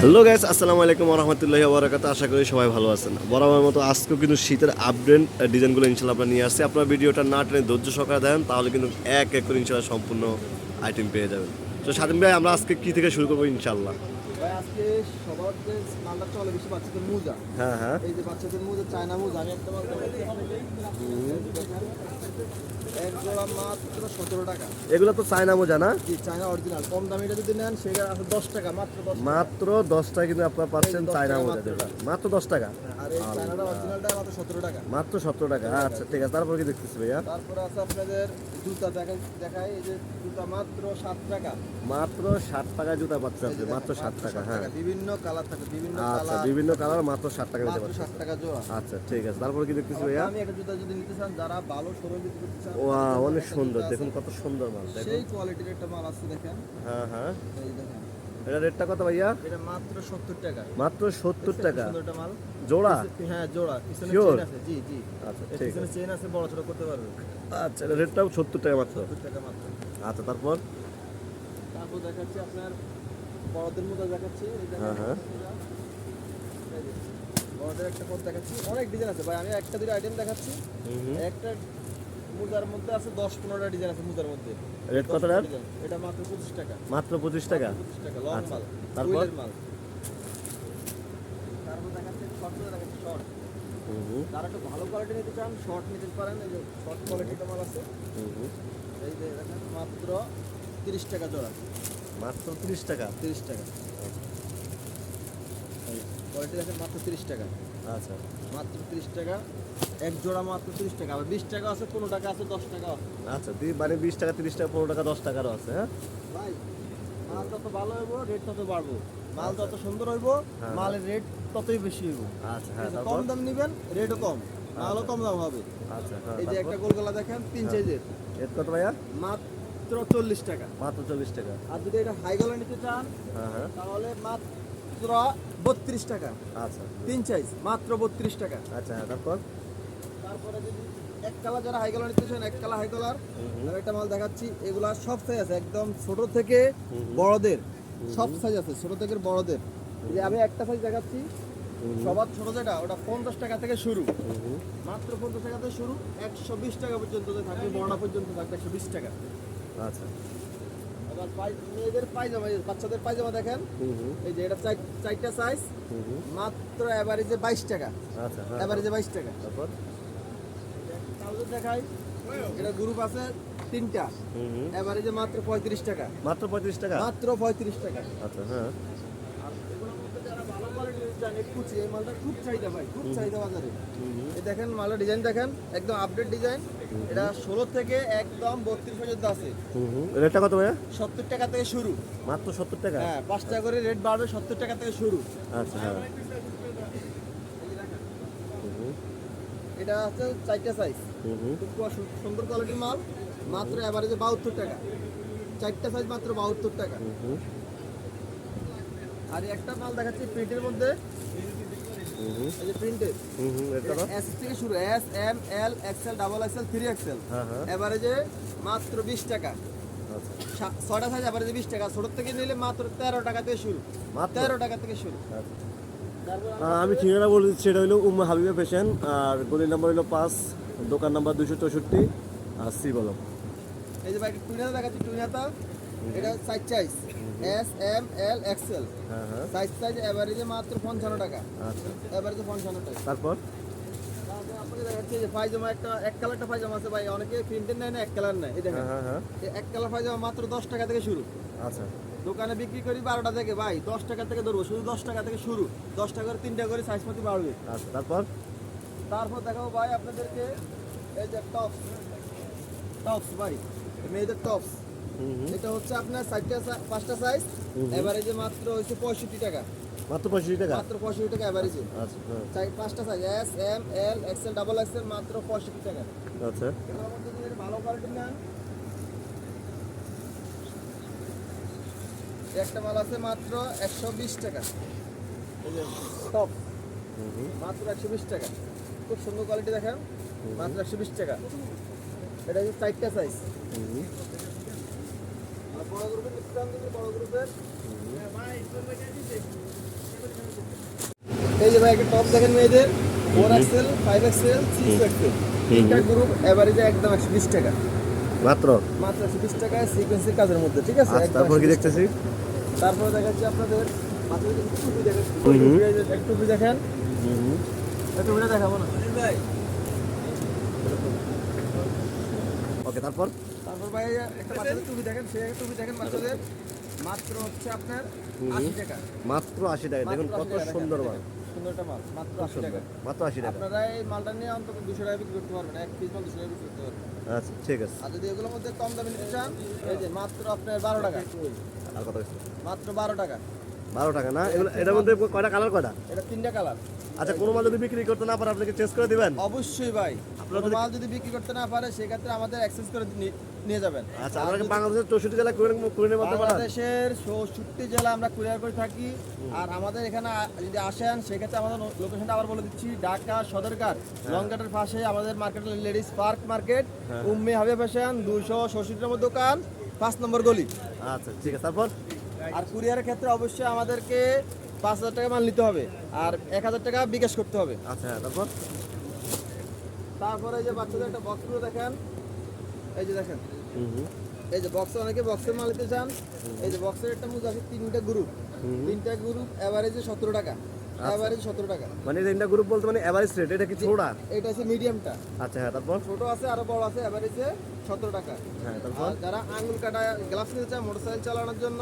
Hello guys আসসালামু আলাইকুম রহমতুল্লাহ বরাকাত আশা করি সবাই ভালো আছেন। বরাবর মতো আজকেও কিন্তু শীতের আপডেট ডিজাইনগুলো ইনশাল্লাহ আমরা নিয়ে আসছি। আপনার ভিডিওটা না টেনে ধৈর্য সহকারে দেন তাহলে কিন্তু এক এক করে ইনশাল্লাহ সম্পূর্ণ আইটেম পেয়ে যাবেন। তো স্বাধীন ভাই, আমরা আজকে কী থেকে শুরু করব ইনশাল্লাহ আজকে সবার যে মালটা চলে বেশি বাচ্চাদের মোজা। হ্যাঁ হ্যাঁ। এই যে বাচ্চাদের মোজা চায়না মোজা আমি একটা মাল এক জোড়া মাত্র সতেরো টাকা। এগুলো তো চায়না মোজা না? জি চায়না অরিজিনাল কম দামিটা যদি নেন সেটা দশ টাকা মাত্র মাত্র দশ টাকা কিন্তু আপনার পাচ্ছেন চায়না মোজা মাত্র। দেখুন। মাত্র দশ টাকা? আর এই চায়নাটা অরিজিনালটা মাত্র সতেরো টাকা। মাত্র সতেরো টাকা। আচ্ছা ঠিক আছে। তারপর কি দেখতেছি ভাইয়া? তারপরে আছে আপনাদের জুতা দেখা দেখায় এই যে জুতা মাত্র সাত টাকা। মাত্র সাত টাকা জুতা পাচ্ছে আপনি মাত্র সাত টাকা হ্যাঁ। বিভিন্ন কালার থাকে বিভিন্ন আচ্ছা বিভিন্ন কালার মাত্র ষাট টাকা ষাট জোড়া। আচ্ছা ঠিক আছে। তারপরে কি দেখতেছি ভাইয়া? আমি একটা জুতা যদি নিতে চান যারা ভালো সরল নিতে চান ওয়া অনেক সুন্দর। দেখুন কত সুন্দর মাল দেখুন। সেই কোয়ালিটির একটা মাল আছে দেখেন। হ্যাঁ হ্যাঁ। এই দেখেন। এটা রেটটা কত ভাইয়া? এটা মাত্র সত্তর টাকা। মাত্র সত্তর দেখছেন টাকা। মাল? জোড়া? হ্যাঁ জোড়া। পিছনে Sure? চেন আছে জি জি। আচ্ছা ঠিক পিছনে আছে। আছে বড় ছোট করতে পারবে। আচ্ছা রেটটাও সত্তর টাকা মাত্র। টাকা মাত্র। আচ্ছা তারপর? তারপর দেখাচ্ছি আপনার বড়দের মতো দেখাচ্ছি হ্যাঁ, হ্যাঁ। বড়দের একটা পথ দেখাচ্ছি। অনেক ডিজাইন আছে ভাই আমি একটা দুটো আইটেম দেখাচ্ছি। একটা মুজার মধ্যে আছে দশ পনেরোটা ডিজাইন আছে মুজার মধ্যে। রেট কত রেট এটা মাত্র পঁচিশ টাকা। মাত্র পঁচিশ টাকা? পঁচিশ টাকা লং আচ্ছা, মাল তারপর? মাল। তারপর দেখাচ্ছি শর্ট দেখাচ্ছি শর্ট হুম, একটু ভালো কোয়ালিটি নিতে চান শর্ট নিতে পারেন এই যে শর্ট কোয়ালিটিটা মাল আছে। এই যে দেখেন মাত্র তিরিশ টাকা জোড়া। মাত্র তিরিশ টাকা। তিরিশ টাকা। কোয়ালিটি দেখেন মাত্র তিরিশ টাকা। আচ্ছা। মাত্র তিরিশ টাকা। এক জোড়া মাত্র তিরিশ টাকা। আবার বিশ টাকা আছে পনেরো টাকা আছে দশ টাকা আছে। আচ্ছা মানে বিশ টাকা তিরিশ টাকা পনেরো টাকা দশ টাকারও আছে হ্যাঁ? ভাই মাল যত ভালো হইব রেট তত বাড়বো। মাল আচ্ছা। যত সুন্দর হইব হ্যাঁ। মালের রেট ততই বেশি হইব। আচ্ছা হ্যাঁ কম দাম নিবেন রেটও কম। মালও আচ্ছা। কম দাম হবে। আচ্ছা হ্যাঁ এই যে একটা? গোলগলা দেখেন তিন হ্যাঁ। সাইজের এর কত ভাইয়া? মাত্র চল্লিশ টাকা। মাত্র চল্লিশ টাকা। আর যদি এটা হাই গলা নিতে চান হ্যাঁ হ্যাঁ। তাহলে মাত্র বত্রিশ টাকা। আচ্ছা। তিন সাইজ মাত্র বত্রিশ টাকা। আচ্ছা হ্যাঁ তারপর? তারপরে যদি এক কালার যারা হাই কালার নিতে চান এক কালার হাই কালার। একটা মাল দেখাচ্ছি। এগুলা সব সাইজ আছে একদম ছোট থেকে। বড়দের। সব সাইজ আছে ছোট থেকে বড়দের। যে আমি একটা সাইজ দেখাচ্ছি। সবার ছোট যেটা ওটা পঞ্চাশ টাকা থেকে শুরু। মাত্র পঞ্চাশ টাকা থেকে শুরু একশো বিশ টাকা পর্যন্ত থাকবে বড়া পর্যন্ত থাকবে একশো বিশ টাকা। আচ্ছা। আবার মেয়েদের পায়জামা বাচ্চাদের পায়জামা দেখেন। এই যে এটা চার- চারটা সাইজ। মাত্র অ্যাভারেজে বাইশ টাকা। আচ্ছা হ্যাঁ। অ্যাভারেজে বাইশ টাকা। তারপর? দেখাই। এটা গ্রুপ আছে তিনটা। অ্যাভারেজে মাত্র পঁয়ত্রিশ টাকা। মাত্র পঁয়ত্রিশ টাকা? মাত্র পঁয়ত্রিশ টাকা। আচ্ছা হ্যাঁ আর এগুলোর মধ্যে যারা ভালো কোয়ালিটির চান এই কুচি এই মালটা খুব চাহিদা ভাই খুব চাহিদা বাজারে। এই দেখেন মালটা ডিজাইন দেখেন একদম আপডেট ডিজাইন এটা ষোলো থেকে একদম বত্রিশ পর্যন্ত আছে। রেটটা কত ভাইয়া? সত্তর টাকা থেকে শুরু। মাত্র সত্তর টাকা? হ্যাঁ পাঁচ টাকা করে রেট বাড়বে সত্তর টাকা থেকে শুরু। আচ্ছা হ্যাঁ। এটা হচ্ছে চারটা সাইজ। খুব সুন্দর কোয়ালিটির মাল। মাত্র অ্যাভারেজে বাহাত্তর টাকা। চারটা সাইজ মাত্র বাহাত্তর টাকা। আর একটা মাল দেখাচ্ছি প্রিন্টের মধ্যে। এই যে প্রিন্টের? এস থেকে শুরু S M L XL double XL three XL এভারেজে মাত্র বিশ টাকা। ছয়টা সাইজ এভারেজে বিশ টাকা। ছোট থেকে নিলে মাত্র তেরো টাকা থেকে শুরু। মাত্র? তেরো টাকা থেকে শুরু। আচ্ছা। আমি ঠিকানা বলে দিচ্ছি এটা হলো উম্মা হাবিবা ফ্যাশন আর গলির নাম্বার হলো পাঁচ দোকান নাম্বার দুশো চৌষট্টি আর সি বলম। এই যে ভাই টুইনাতা দেখাচ্ছি টুইনাতা এটা size size S M L XL size size এভারেজে মাত্র পঞ্চান্ন টাকা। আচ্ছা। এভারেজে পঞ্চান্ন টাকা। তারপর? পায়জামা একটা এক কালারটা পায়জামা আছে ভাই। অনেকে প্রিন্টের নেয় না এক কালার নেয়। এই দেখেন। হ্যাঁ হ্যাঁ হ্যাঁ। এই এক কালার পায়জামা মাত্র দশ টাকা থেকে শুরু। আচ্ছা। দোকানে বিক্রি করি বারোটা থেকে। ভাই দশ টাকা থেকে ধরবো। শুধু দশ টাকা থেকে শুরু। দশ টাকা করে তিনটা করে সাইজ মতো বাড়বে। আচ্ছা তারপর? তারপর দেখাবো ভাই আপনাদেরকে। এই যে টপস টপস ভাই। মেয়েদের টপস এটা হচ্ছে আপনার চারটা পাঁচটা সাইজ। এভারেজে মাত্র হচ্ছে পঁয়ষট্টি টাকা। মাত্র পঁয়ষট্টি টাকা? মাত্র পঁয়ষট্টি টাকা এভারেজে আচ্ছা হ্যাঁ। চাই পাঁচটা size S M L XL double XL মাত্র পঁয়ষট্টি টাকা। আচ্ছা। এগুলোর মধ্যে যদি ভালো কোয়ালিটি নেন একটা মাল আছে মাত্র একশো বিশ টাকা। টপ মাত্র একশো বিশ টাকা। খুব সুন্দর কোয়ালিটি দেখেন মাত্র একশো বিশ টাকা। এটা হচ্ছে চারটা সাইজ বড় গ্রুপের ডিসকাউন্ট দিলে বড় গ্রুপের? এই যে ভাই একটা টপ দেখেন মেয়েদের। Four XL five XL six XL তিনটা গ্রুপ এভারেজে একদম একশো বিশ টাকা। মাত্র? মাত্র একশো বিশ টাকায় সিকোয়েন্সের কাজের মধ্যে ঠিক আছে? আচ্ছা, তারপর কি দেখতেছি? তারপরে দেখাচ্ছি আপনাদের মাত্র টুপি দেখেন। হুম হুম। একটু টুপি দেখেন। টুপিটা দেখাবো না। ভাই। ওকে তারপর? তারপর ভাই একটা বাচ্চাদের টুপি দেখেন সেই একটা টুপি দেখেন বাচ্চাদের। মাত্র হচ্ছে আপনার আশি টাকা। মাত্র আশি টাকা দেখুন কত 80 সুন্দর মাল। সুন্দরটা মাল মাত্র আশি টাকা। মাত্র আশি টাকা। আপনারা এই মালটা নিয়ে অন্তত দুশো টাকা বিক্রি করতে পারবেন এক পিস মাল দুশো টাকা বিক্রি করতে পারবেন। আচ্ছা ঠিক আছে। আর যদি এগুলোর মধ্যে কম দামে নিতে চান এই যে মাত্র আপনার বারো টাকা। আর কত মাত্র বারো টাকা। বারো টাকা না? এগুলো এটার মধ্যে কয়টা কালার কয়টা? এটা তিনটা কালার। আচ্ছা কোনো মাল যদি বিক্রি করতে না পারে আপনাকে চেঞ্জ করে দিবেন? অবশ্যই ভাই। আপনারা কোনো মাল যদি বিক্রি করতে না পারে সেক্ষেত্রে আমাদের অ্যাক্সেস করে নিয়ে যাবেন। আচ্ছা আপনাকে বাংলাদেশের চৌষট্টি জেলা করে করে নিয়ে বাংলাদেশের চৌষট্টি জেলা আমরা কুরিয়ার করে থাকি। আর আমাদের এখানে যদি আসেন সেক্ষেত্রে আমাদের লোকেশনটা আবার বলে দিচ্ছি ঢাকা সদরঘাট লংঘাটের পাশে আমাদের market ladies park market Umme Habiya fashion দুশো ষষ্ঠীর নম্বর দোকান পাঁচ নম্বর গলি। আচ্ছা ঠিক আছে তারপর? আর কুরিয়ারের ক্ষেত্রে অবশ্যই আমাদেরকে পাঁচ হাজার টাকা মাল নিতে হবে আর এক হাজার টাকা বিকাশ করতে হবে। আচ্ছা তারপর? তারপরে এই যে বাচ্চাদের একটা বক্সগুলো দেখেন। এই যে দেখেন। এই যে বক্সে অনেকে বক্সের মাল নিতে চান। এই যে বক্সের একটা মুজ আছে তিনটা গ্রুপ তিনটা গ্রুপ এভারেজে সতেরো টাকা। এভারেজ সতেরো টাকা। মানে তিনটা গ্রুপ বলতে মানে এভারেজ রেট এটা কি ছোড়া? এটা আছে মিডিয়ামটা আচ্ছা হ্যাঁ তারপর? ছোট আছে আরও বড় আছে এভারেজে সতেরো টাকা। হ্যাঁ তারপর? যারা আঙুল কাটা গ্লাভস নিতে চায় মোটরসাইকেল চালানোর জন্য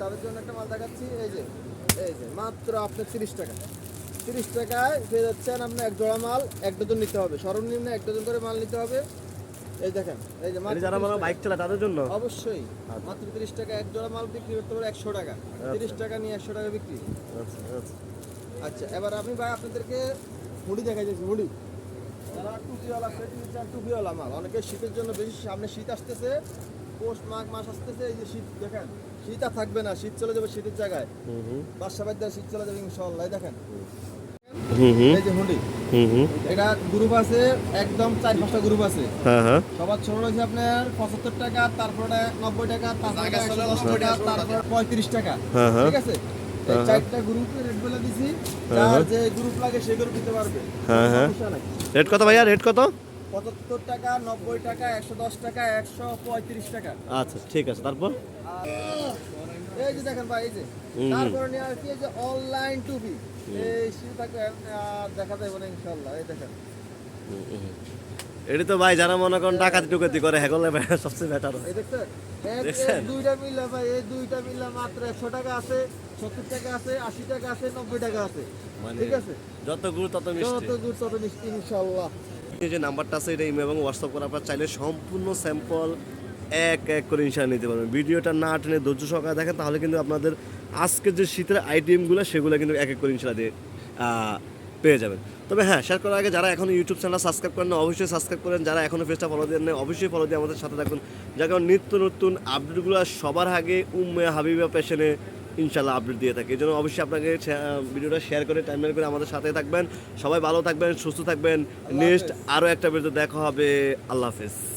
তাদের জন্য একটা মাল দেখাচ্ছি। এই যে এই যে মাত্র আপনার তিরিশ টাকা। তিরিশ টাকায় পেয়ে যাচ্ছেন আপনার এক জোড়া মাল এক ডজন নিতে হবে। সর্বনিম্ন এক ডজন করে মাল নিতে হবে। এই দেখেন এই যে মানে মাত্র যারা মানে বাইক চালায় তাদের জন্য? অবশ্যই মাত্র তিরিশ টাকা এক জোড়া মাল বিক্রি করতে পারে একশো টাকা। তিরিশ টাকা নিয়ে একশো টাকা বিক্রি। আচ্ছা আচ্ছা। আচ্ছা এবার আমি ভাই আপনাদেরকে মুড়ি দেখাই যাচ্ছি মুড়ি যারা টুপিওয়ালা চান টুপিওয়ালা মাল। অনেকে শীতের জন্য বেশি সামনে শীত আসতেছে পৌষ মাঘ মাস আসতেছে এই যে শীত দেখেন। শীত আর থাকবে না শীত চলে যাবে শীতের জায়গায়। হুম হুম। বাদশা বাদ্যা শীত চলে যাবে ইনশাল্লাহ দেখেন। হুম। হুম এই যে হুন্ডি। হুম হুম। এটা গ্রুপ আছে একদম চার পাঁচটা গ্রুপ আছে। হ্যাঁ হ্যাঁ। সবার ছোট রয়েছে আপনার পঁচাত্তর টাকা তারপরে নব্বই টাকা তারপরে টাকা তারপরে পঁয়ত্রিশ টাকা। হ্যাঁ হ্যাঁ। ঠিক আছে? চারটা গ্রুপে রেট বলে দিছি। যে গ্রুপ লাগে সেই গ্রুপ দিতে পারবে। হ্যাঁ, হ্যাঁ। রেট কত ভাইয়া? রেট কত? পঁচাত্তর টাকা নব্বই টাকা একশো দশ টাকা একশো পঁয়ত্রিশ টাকা। আচ্ছা ঠিক আছে তারপর? এই যে দেখেন ভাই এই যে তারপরে নিয়ে আসছি যে অনলাইন টুপি এই শীত দেখা যাবে না ইনশাল্লাহ এই দেখেন। এটি তো ভাই যারা মনে করেন ডাকাতি টুকাতি করে হেগলে সবচেয়ে বেটার এই দেখছেন? দুইটা মিললে ভাই এই দুইটা মিললে মাত্র একশো টাকা আছে সত্তর টাকা আছে আশি টাকা আছে নব্বই টাকা আছে। মানে ঠিক আছে? যত গুড় তত মিষ্টি। যত দূর তত মিষ্টি ইনশাল্লাহ যে নাম্বারটা আছে, এটা ইমেল এবং হোয়াটসঅ্যাপ করে আপনার চাইলে সম্পূর্ণ স্যাম্পল এক এক করে ইনশাল নিতে পারবেন। ভিডিওটা না টেনে ধৈর্য সহকারে দেখেন, তাহলে কিন্তু আপনাদের আজকের যে শীতের আইটেমগুলো সেগুলো কিন্তু এক এক করে ইনশাল্লাহ দিয়ে পেয়ে যাবেন। তবে হ্যাঁ শেয়ার করার আগে যারা এখনও ইউটিউব চ্যানেল সাবস্ক্রাইব করেন না অবশ্যই সাবস্ক্রাইব করেন। যারা এখনও ফেসটা ফলো দেন না অবশ্যই ফলো দিয়ে আমাদের সাথে থাকুন। যার কারণ নিত্য নতুন আপডেটগুলো সবার আগে উম্মে হাবিবা পেশনে ইনশাল্লাহ আপডেট দিয়ে থাকি। এই জন্য অবশ্যই আপনাকে ভিডিওটা শেয়ার করে টাইমলাইন করে আমাদের সাথে থাকবেন। সবাই ভালো থাকবেন সুস্থ থাকবেন। নেক্সট আরও একটা ভিডিও দেখা হবে। আল্লাহ হাফেজ।